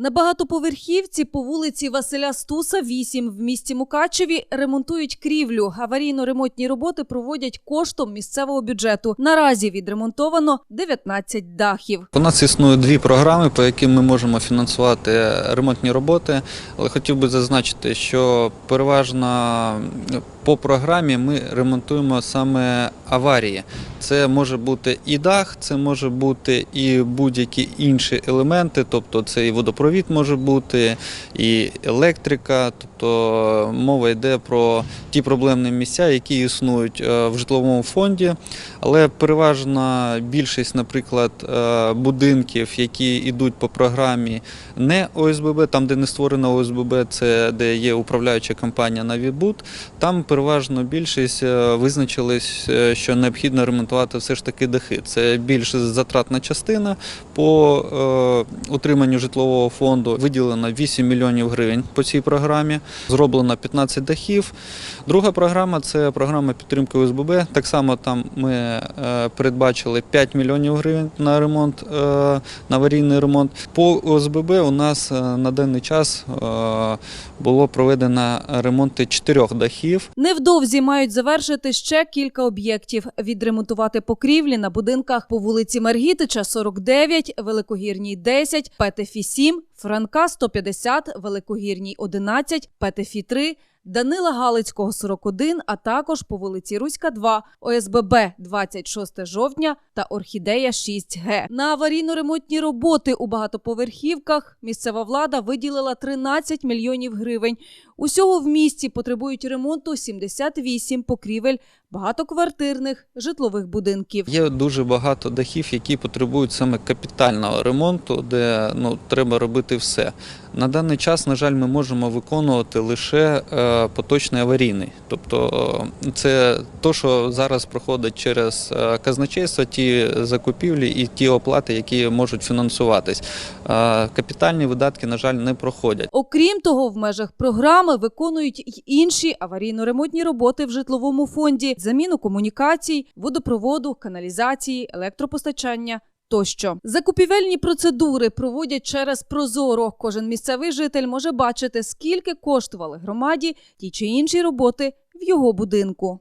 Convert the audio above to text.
На багатоповерхівці по вулиці Василя Стуса, 8 в місті Мукачеві ремонтують крівлю. Аварійно-ремонтні роботи проводять коштом місцевого бюджету. Наразі відремонтовано 19 дахів. У нас існує дві програми, по яким ми можемо фінансувати ремонтні роботи. Але хотів би зазначити, що переважно по програмі ми ремонтуємо саме аварії. Це може бути і дах, це може бути і будь-які інші елементи, тобто це і водопровід може бути, і електрика. Тобто мова йде про ті проблемні місця, які існують е, в житловому фонді. Але переважна більшість, наприклад, е, будинків, які йдуть по програмі не ОСББ, там, де не створена ОСББ, це де є управляюча компанія Навібуд, там переважно більшість е, визначились, що необхідно ремонтувати все ж таки дахи. Це більш затратна частина по утриманню житлового фонду. Виділено 8 мільйонів гривень по цій програмі. Зроблено 15 дахів. Друга програма це програма підтримки ОСББ. Так само там ми е, передбачили 5 мільйонів гривень на ремонт, е, на аварійний ремонт. По ОСББ у нас е, на даний час було проведено ремонти чотирьох дахів. Невдовзі мають завершити ще кілька об'єктів: відремонтувати покрівлі на будинках по вулиці Маргітича 49, Великогірній 10, Петефі 7, Франка 150, Великогірній 11, Петефі 3, Данила Галицького 41, а також по вулиці Руська 2, ОСББ 26 жовтня та Орхідея 6Г. На аварійно-ремонтні роботи у багатоповерхівках місцева влада виділила 13 мільйонів гривень. Усього в місті потребують ремонту 78 покрівель багатоквартирних житлових будинків. Є дуже багато дахів, які потребують саме капітального ремонту, де ну, треба робити все. На даний час, на жаль, ми можемо виконувати лише е, поточний аварійний. Тобто е, це то, що зараз проходить через е, казначейство, ті закупівлі і ті оплати, які можуть фінансуватись. Капітальні видатки, на жаль, не проходять. Окрім того, в межах програми виконують й інші аварійно-ремонтні роботи в житловому фонді, заміну комунікацій, водопроводу, каналізації, електропостачання. Тощо закупівельні процедури проводять через Прозоро. Кожен місцевий житель може бачити, скільки коштували громаді ті чи інші роботи в його будинку.